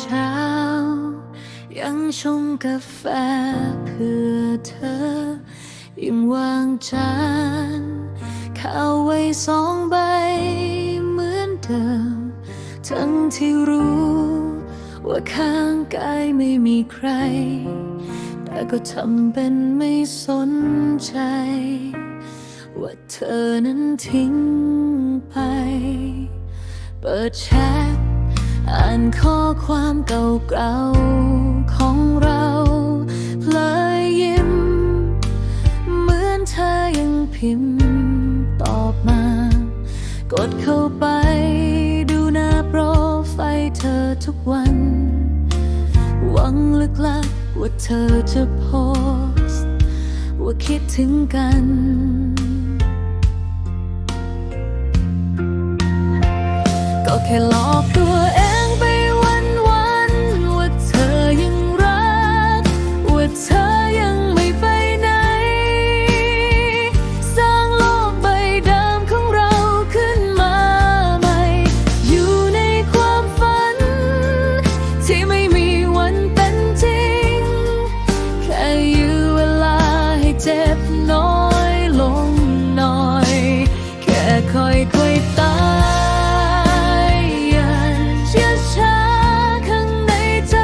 เช้า ยังชงกาแฟเพื่อเธอยังวางจานข้าวไว้สองใบเหมือนเดิม ทั้งที่รู้ ว่าข้างกายไม่มีใคร แต่ก็ทำเป็นไม่สนใจ ว่าเธอนั้นทิ้งไป เปิดแชท อ่านข้อความเก่าๆของเราเพลยยิ้ม เหมือนเธอยังพิมพ์ตอบมา กดเข้าไปดูหน้าโปรไฟล์เธอทุกวัน หวังลึกลักว่าเธอจะโพสว่าคิดถึงกันก็แค่หลอกตั ค่ค่อยๆตายอย่างช้าข้างในใจ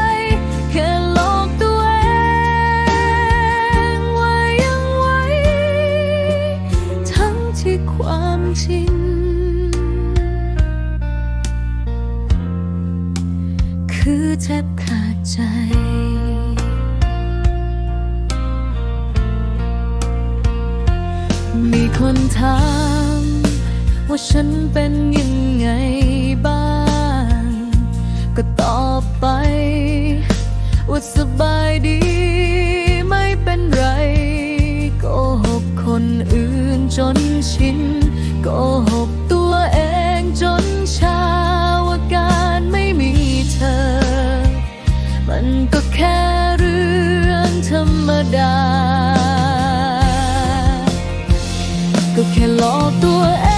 แค่หลอกตัวเองว่ายังไหวทั้งที่ความจริง คือแทบขาดใจมีคนถาม ว่าฉันเป็นยังไงบ้าง ก็ตอบไป ว่าสบายดีไม่เป็นไร โกหกคนอื่นจนชิน โกหกตัวเองจนชาว่าการไม่มีเธอ มันก็แค่เรื่องธรรมดา ก็แค่หลอกตัวเอง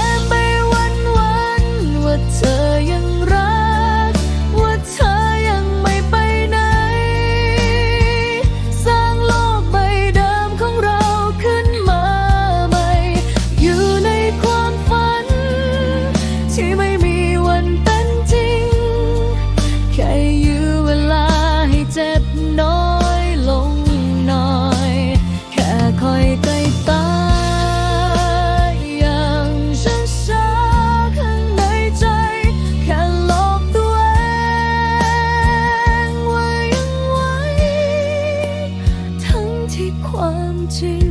ความจริง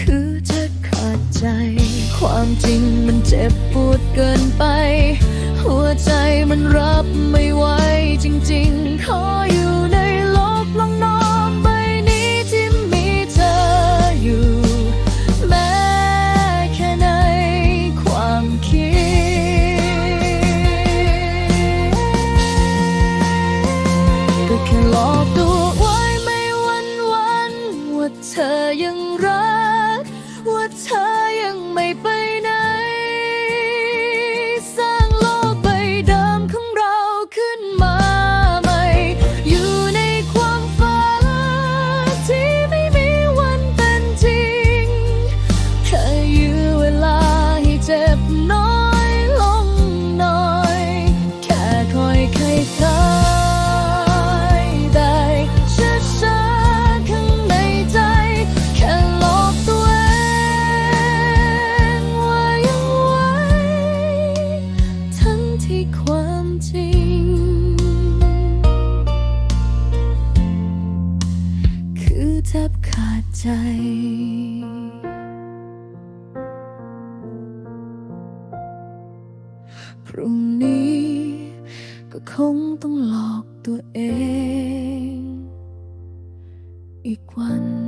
คือจะขาดใจ ความจริงมันเจ็บปวดเกินไป หัวใจมันรับไม่ไหว ใจพรุ่งนี้ก็คงต้องหลอกตัวเอง อีกวัน